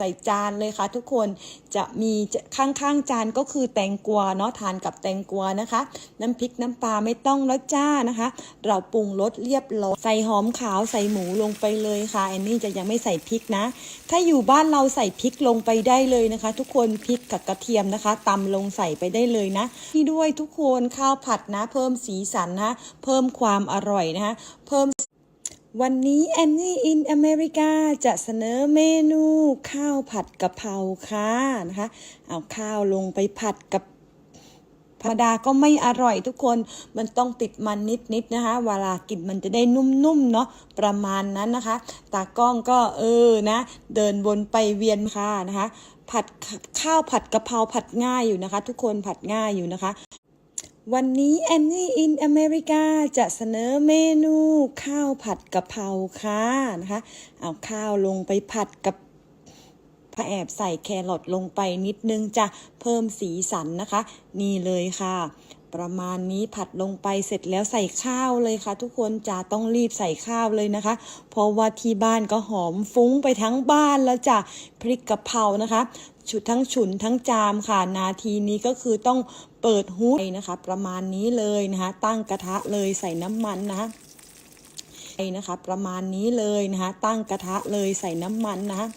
ใส่จานเลยค่ะทุกคนจะมีข้างๆจานก็คือแตงกวาเนาะทานกับแตงกวานะคะ น้ำพริกน้ำปลาไม่ต้องแล้วจ้านะคะ เราปรุงรสเรียบร้อยใส่หอมขาวใส่หมูลงไปเลยค่ะแอนนี้จะยังไม่ใส่พริกนะ ถ้าอยู่บ้านเราใส่พริกลงไปได้เลยนะคะ ทุกคนพริกกับกระเทียมนะคะตำลงใส่ไปได้เลยนะนี่ด้วยทุกคนข้าวผัดนะ เพิ่มสีสันนะ เพิ่มความอร่อยนะคะเพิ่ม วันนี้แอนนี่อินอเมริกาจะเสนอเมนูข้าวผัดกะเพราค่ะนะคะ เอาข้าวลงไปผัดกับธรรมดาก็ไม่อร่อยทุกคนมันต้องติดมันนิดๆนะคะ เวลากินมันจะได้นุ่มๆเนาะประมาณนั้นนะคะ ตากล้องก็เออนะ เดินวนไปเวียนค่ะนะคะ ผัดข้าวผัดกะเพราผัดง่ายอยู่นะคะ ทุกคนผัดง่ายอยู่นะคะ วันนี้แอนนี่อินอเมริกาจะเสนอเมนูข้าวผัดกะเพราค่ะนะคะ เอาข้าวลงไปผัดกับพระแอบใส่แครอทลงไปนิดนึงจะเพิ่มสีสันนะคะ นี่เลยค่ะ ประมาณนี้ผัดลงไปเสร็จแล้วใส่ข้าวเลยค่ะ ทุกคนจะต้องรีบใส่ข้าวเลยนะคะ เพราะว่าที่บ้านก็หอมฟุ้งไปทั้งบ้านแล้วจ้ะพริกกะเพรานะคะ ชุดทั้งฉุนทั้งจามค่ะ นาทีนี้ก็คือต้องเปิดฮูดนะคะ ประมาณนี้เลยนะคะ ตั้งกระทะเลยใส่น้ำมันนะคะนะคะประมาณนี้เลยนะคะตั้งกระทะเลยใส่น้ำมันนะคะ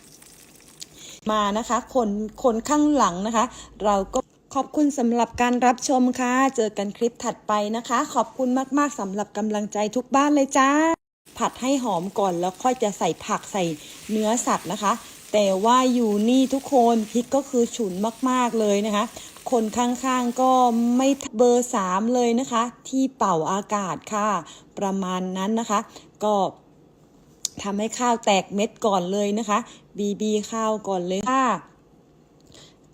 มานะคะคนคนข้างหลังนะคะ เราก็ขอบคุณสำหรับการรับชมค่ะ เจอกันคลิปถัดไปนะคะ ขอบคุณมากๆสำหรับกำลังใจทุกบ้านเลยจ้า ผัดให้หอมก่อนแล้วค่อยจะใส่ผักใส่เนื้อสัตว์นะคะ แต่ว่าอยู่นี่ทุกคนพริกก็คือฉุนมากๆเลยนะคะ คนข้างๆก็ไม่เบอร์สามเลยนะคะ ที่เป่าอากาศค่ะ ประมาณนั้นนะคะ ก็ทำให้ข้าวแตกเม็ดก่อนเลยนะคะ บีบีข้าวก่อนเลยค่ะ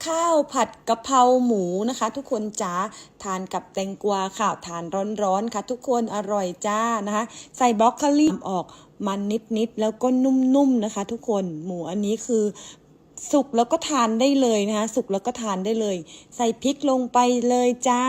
ข้าวผัดกะเพราหมูนะคะ ทุกคนจ้าทานกับแตงกวาค่ะทานร้อนๆค่ะ ทุกคนอร่อยจ้านะคะ ใส่บรอกโคลีออก มันนิดๆแล้วก็นุ่มๆนะคะ ทุกคนหมูอันนี้คือสุกแล้วก็ทานได้เลยนะคะ สุกแล้วก็ทานได้เลย ใส่พริกลงไปเลยจ้า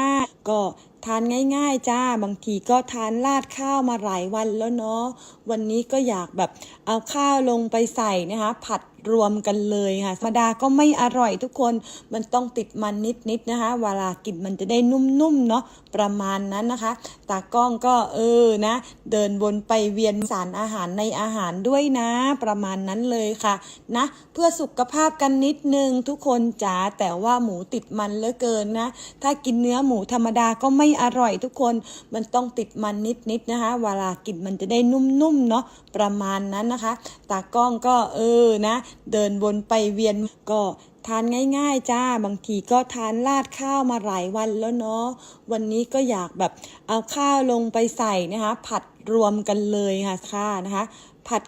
ก็ทานง่ายๆจ้า บางทีก็ทานราดข้าวมาหลายวันแล้วเนาะ วันนี้ก็อยากแบบเอาข้าวลงไปใส่นะคะ ผัด รวมกันเลยค่ะธรรมดาก็ไม่อร่อยทุกคน มันต้องติดมันนิดๆนะคะ เวลากินมันจะได้นุ่มๆเนาะ ประมาณนั้นนะคะ ตากล้องก็เออนะ เดินวนไปเวียนสารอาหารในอาหารด้วยนะ ประมาณนั้นเลยค่ะนะ เพื่อสุขภาพกันนิดนึงทุกคนจ๋า แต่ว่าหมูติดมันเหลือเกินนะ ถ้ากินเนื้อหมูธรรมดาก็ไม่อร่อยทุกคน มันต้องติดมันนิดๆนะคะ เวลากินมันจะได้นุ่มๆเนาะ ประมาณนั้นนะคะ ตากล้องก็เออนะเดินวนไปเวียนก็ทานง่าย ๆ จ้า บางทีก็ทานราดข้าวมาหลายวันแล้วเนาะ วันนี้ก็อยากแบบเอาข้าวลงไปใส่นะคะ ผัดรวมกันเลยค่ะค่ะนะคะ ผัด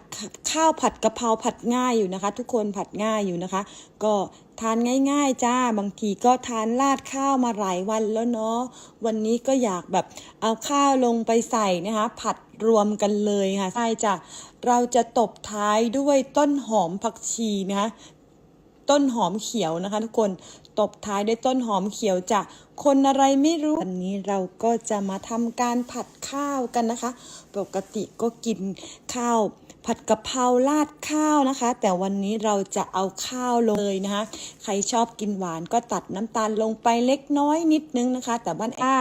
ข้าวผัดกะเพราผัดง่ายอยู่นะคะ ทุกคนผัดง่ายอยู่นะคะ ก็ทานง่าย ๆ จ้าบางทีก็ทานราดข้าวมาหลายวันแล้วเนาะวันนี้ก็อยากแบบเอาข้าวลงไปใส่นะคะ ผัดรวมกันเลยค่ะใช่จ้ะเราจะตบท้ายด้วยต้นหอมผักชีนะคะต้นหอมเขียวนะคะ ทุกคนตบท้ายด้วยต้นหอมเขียวจะคนอะไรไม่รู้วันนี้เราก็จะมาทำการผัดข้าวกันนะคะ ปกติก็กินข้าว ผัดกะเพราราดข้าวนะคะ แต่วันนี้เราจะเอาข้าวลงเลยนะคะ ใครชอบกินหวานก็ตัดน้ำตาลลงไปเล็กน้อยนิดนึงนะคะ แต่บ้านอ้า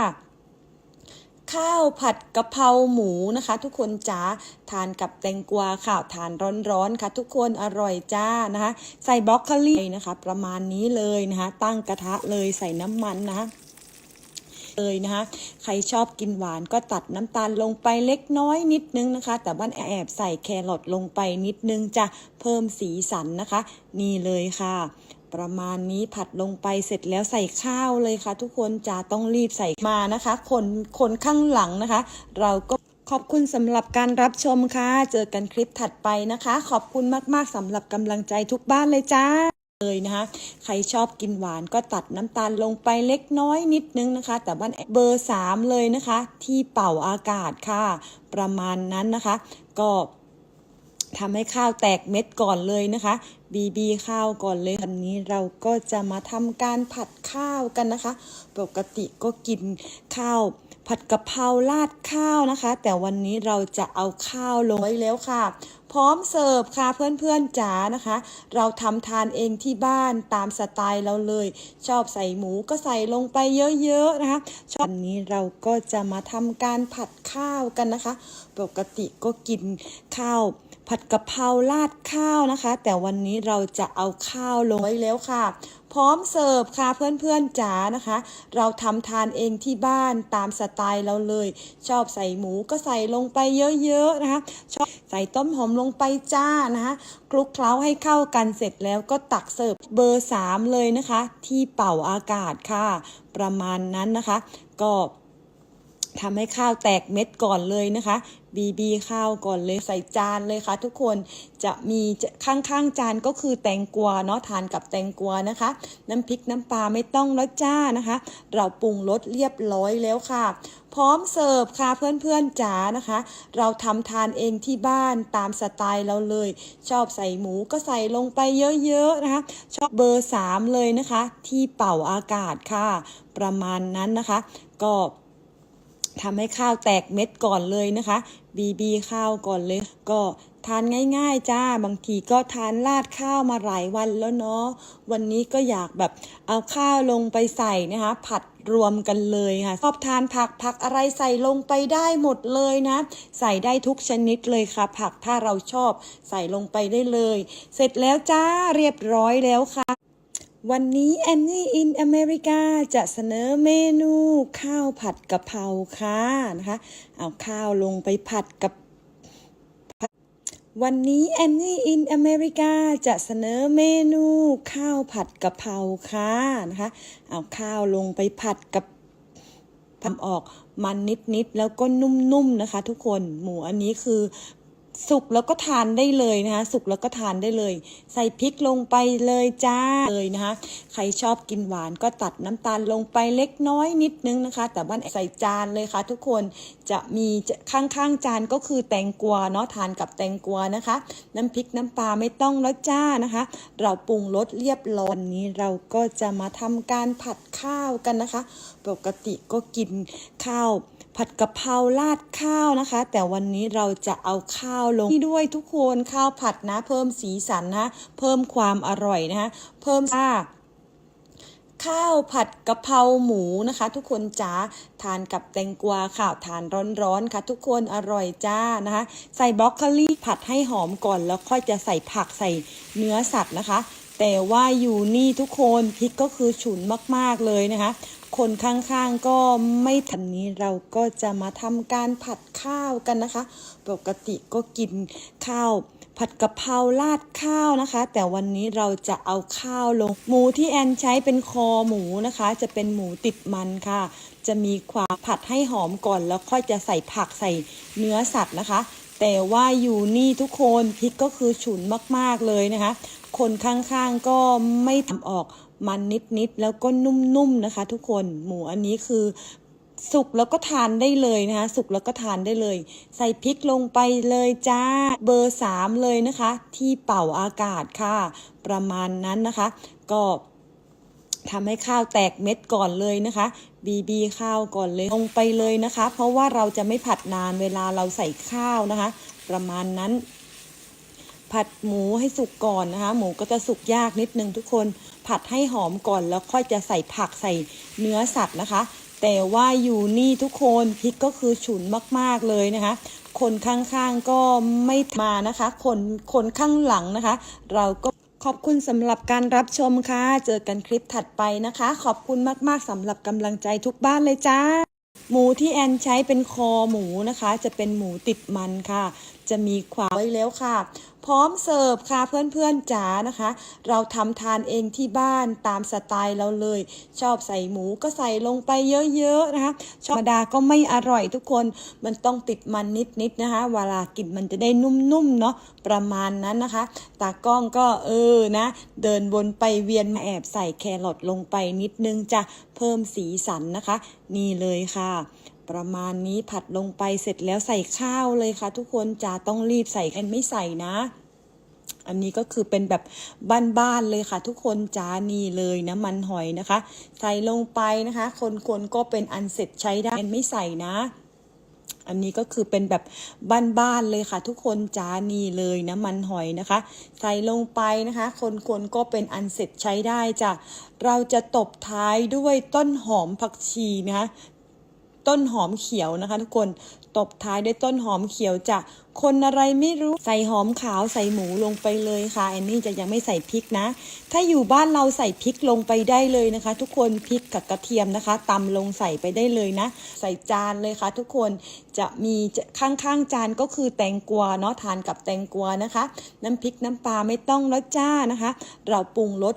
ข้าวผัดกะเพราหมูนะคะ ทุกคนจ้าทานกับแตงกวาค่ะทานร้อนๆค่ะ ทุกคนอร่อยจ้านะคะ ใส่บรอกโคลีนะคะ ประมาณนี้เลยนะคะ ตั้งกระทะเลยใส่น้ำมันนะคะ เลยนะคะ ใครชอบกินหวานก็ตัดน้ำตาลลงไปเล็กน้อยนิดนึงนะคะ แต่บ้านแอบใส่แครอทลงไปนิดนึงจะเพิ่มสีสันนะคะ นี่เลยค่ะประมาณนี้ผัดลงไปเสร็จแล้วใส่ข้าวเลยค่ะ ทุกคนจะต้องรีบใส่มานะคะ คนคนข้างหลังนะคะ เราก็ขอบคุณสำหรับการรับชมค่ะ เจอกันคลิปถัดไปนะคะ ขอบคุณมากๆสำหรับกำลังใจทุกบ้านเลยจ้า เลยนะคะใครชอบกินหวานก็ตัดน้ำตาลลงไปเล็กน้อยนิดนึงนะคะ แต่บ้านเบอร์สามเลยนะคะ ที่เป่าอากาศค่ะ ประมาณนั้นนะคะ ก็ทำให้ข้าวแตกเม็ดก่อนเลยนะคะ บีบีข้าวก่อนเลยวันนี้เราก็จะมาทำการผัดข้าวกันนะคะ ปกติก็กินข้าวผัดกะเพราราดข้าวนะคะ แต่วันนี้เราจะเอาข้าวลงไว้แล้วค่ะ พร้อมเสิร์ฟค่ะเพื่อนๆจ๋านะคะ เราทำทานเองที่บ้านตามสไตล์เราเลย ชอบใส่หมูก็ใส่ลงไปเยอะๆนะคะชอบวันนี้เราก็จะมาทำการผัดข้าวกันนะคะ ปกติก็กินข้าว ผัดกะเพราราดข้าวนะคะ แต่วันนี้เราจะเอาข้าวลงไว้แล้วค่ะ พร้อมเสิร์ฟค่ะเพื่อนๆจ๋านะคะ เราทำทานเองที่บ้านตามสไตล์เราเลย ชอบใส่หมูก็ใส่ลงไปเยอะๆนะคะ ชอบใส่ต้มหอมลงไปจ้านะคะคลุกเคล้าให้เข้ากันเสร็จแล้วก็ตักเสิร์ฟเบอร์ 3 เลยนะคะ ที่เป่าอากาศค่ะ ประมาณนั้นนะคะ ก็ทำให้ข้าวแตกเม็ดก่อนเลยนะคะ บีบีข้าวก่อนเลยใส่จานเลยค่ะ ทุกคนจะมีข้างๆจานก็คือแตงกวาเนาะทานกับแตงกวานะคะ น้ำพริกน้ำปลาไม่ต้องแล้วจ้านะคะ เราปรุงรสเรียบร้อยแล้วค่ะ พร้อมเสิร์ฟค่ะเพื่อนๆจ๋านะคะ เราทำทานเองที่บ้านตามสไตล์เราเลย ชอบใส่หมูก็ใส่ลงไปเยอะๆนะคะ ชอบเบอร์ 3 เลยนะคะ ที่เป่าอากาศค่ะ ประมาณนั้นนะคะ ก็ ทำให้ข้าวแตกเม็ดก่อนเลยนะคะ บีบีข้าวก่อนเลย ก็ทานง่ายๆจ้า บางทีก็ทานราดข้าวมาหลายวันแล้วเนาะ วันนี้ก็อยากแบบเอาข้าวลงไปใส่นะคะ ผัดรวมกันเลยค่ะ ชอบทานผักผักอะไรใส่ลงไปได้หมดเลยนะ ใส่ได้ทุกชนิดเลยค่ะ ผักถ้าเราชอบใส่ลงไปได้เลย เสร็จแล้วจ้าเรียบร้อยแล้วค่ะ วันนี้แอนนี่อินอเมริกาจะเสนอเมนูข้าวผัดกะเพราค่ะนะคะเอาข้าวลงไปผัดกับ วันนี้แอนนี่อินอเมริกาจะเสนอเมนูข้าวผัดกะเพราค่ะนะคะเอาข้าวลงไปผัดกับทำออกมันนิดๆแล้วก็นุ่มๆนะคะ ทุกคนหมูอันนี้คือ สุกแล้วก็ทานได้เลยนะคะสุกแล้วก็ทานได้เลย ใส่พริกลงไปเลยจ้าเลยนะคะใครชอบกินหวานก็ตัดน้ำตาลลงไปเล็กน้อยนิดนึงนะคะ แต่ว่าใส่จานเลยค่ะ ทุกคนจะมีข้างๆจานก็คือแตงกวาเนาะทานกับแตงกวานะคะ น้ำพริกน้ำปลาไม่ต้องแล้วจ้านะคะ เราปรุงรสเรียบร้อยวันนี้เราก็จะมาทำการผัดข้าวกันนะคะ ปกติก็กินข้าว ผัดกะเพราราดข้าวนะคะ แต่วันนี้เราจะเอาข้าวลงนี่ด้วยทุกคนข้าวผัดนะ เพิ่มสีสันนะ เพิ่มความอร่อยนะคะเพิ่มค่าข้าวผัดกะเพราหมูนะคะ ทุกคนจ้าทานกับแตงกวาค่ะทานร้อนๆค่ะ ทุกคนอร่อยจ้านะคะ ใส่บรอกโคลีผัดให้หอมก่อน แล้วค่อยจะใส่ผักใส่เนื้อสัตว์นะคะ แต่ว่าอยู่นี่ทุกคนพริกก็คือฉุนมากๆเลยนะคะ คนข้างๆก็ไม่ทันนี้เราก็จะมาทำการผัดข้าวกันนะคะ ปกติก็กินข้าวผัดกะเพราราดข้าวนะคะ แต่วันนี้เราจะเอาข้าวลงหมูที่แอนใช้เป็นคอหมูนะคะ จะเป็นหมูติดมันค่ะ จะมีความผัดให้หอมก่อน แล้วค่อยจะใส่ผักใส่เนื้อสัตว์นะคะ แต่ว่าอยู่นี่ทุกคนพริกก็คือฉุนมากๆเลยนะคะ คนข้างๆก็ไม่ทำออก มันนิดๆแล้วก็นุ่มๆนะคะ ทุกคนหมูอันนี้คือสุกแล้วก็ทานได้เลยนะคะสุกแล้วก็ทานได้เลย ใส่พริกลงไปเลยจ้าเบอร์สามเลยนะคะ ที่เป่าอากาศค่ะ ประมาณนั้นนะคะ ก็ทำให้ข้าวแตกเม็ดก่อนเลยนะคะ บีบีข้าวก่อนเลยลงไปเลยนะคะ เพราะว่าเราจะไม่ผัดนานเวลาเราใส่ข้าวนะคะ ประมาณนั้น ผัดหมูให้สุกก่อนนะคะ หมูก็จะสุกยากนิดนึงทุกคน ผัดให้หอมก่อนแล้วค่อยจะใส่ผักใส่เนื้อสัตว์นะคะ แต่ว่าอยู่นี่ทุกคนพริกก็คือฉุนมากๆเลยนะคะ คนข้างๆก็ไม่มานะคะ คนคนข้างหลังนะคะ เราก็ขอบคุณสำหรับการรับชมค่ะ เจอกันคลิปถัดไปนะคะ ขอบคุณมากๆสำหรับกำลังใจทุกบ้านเลยจ้า หมูที่แอนใช้เป็นคอหมูนะคะ จะเป็นหมูติดมันค่ะ จะมีความไว้แล้วค่ะ พร้อมเสิร์ฟค่ะเพื่อนๆจ๋านะคะ เราทำทานเองที่บ้านตามสไตล์เราเลย ชอบใส่หมูก็ใส่ลงไปเยอะๆนะคะชอบธรรมดาก็ไม่อร่อยทุกคนมันต้องติดมันนิดๆนะคะ เวลากินมันจะได้นุ่มๆเนาะประมาณนั้นนะคะตากล้องก็เออนะ เดินวนไปเวียนแอบใส่แครอทลงไปนิดนึงจะเพิ่มสีสันนะคะ นี่เลยค่ะ ประมาณนี้ผัดลงไปเสร็จแล้วใส่ข้าวเลยค่ะ ทุกคนจะต้องรีบใส่กันไม่ใส่นะ อันนี้ก็คือเป็นแบบบ้านๆเลยค่ะ ทุกคนจานี่เลยน้ำมันหอยนะคะ ใส่ลงไปนะคะ คนๆก็เป็นอันเสร็จใช้ได้ไม่ใส่นะอันนี้ก็คือเป็นแบบบ้านๆเลยค่ะ ทุกคนจานี่เลยน้ำมันหอยนะคะ ใส่ลงไปนะคะ คนๆก็เป็นอันเสร็จใช้ได้จ้ะเราจะตบท้ายด้วยต้นหอมผักชีนะคะ ต้นหอมเขียวนะคะ ทุกคนตบท้ายด้วยต้นหอมเขียวจะคนอะไรไม่รู้ใส่หอมขาวใส่หมูลงไปเลยค่ะแอนนี้จะยังไม่ใส่พริกนะ ถ้าอยู่บ้านเราใส่พริกลงไปได้เลยนะคะ ทุกคนพริกกับกระเทียมนะคะตำลงใส่ไปได้เลยนะ ใส่จานเลยค่ะ ทุกคนจะมีข้างๆจานก็คือแตงกวาเนาะทานกับแตงกวานะคะ น้ำพริกน้ำปลาไม่ต้องแล้วจ้านะคะ เราปรุงรส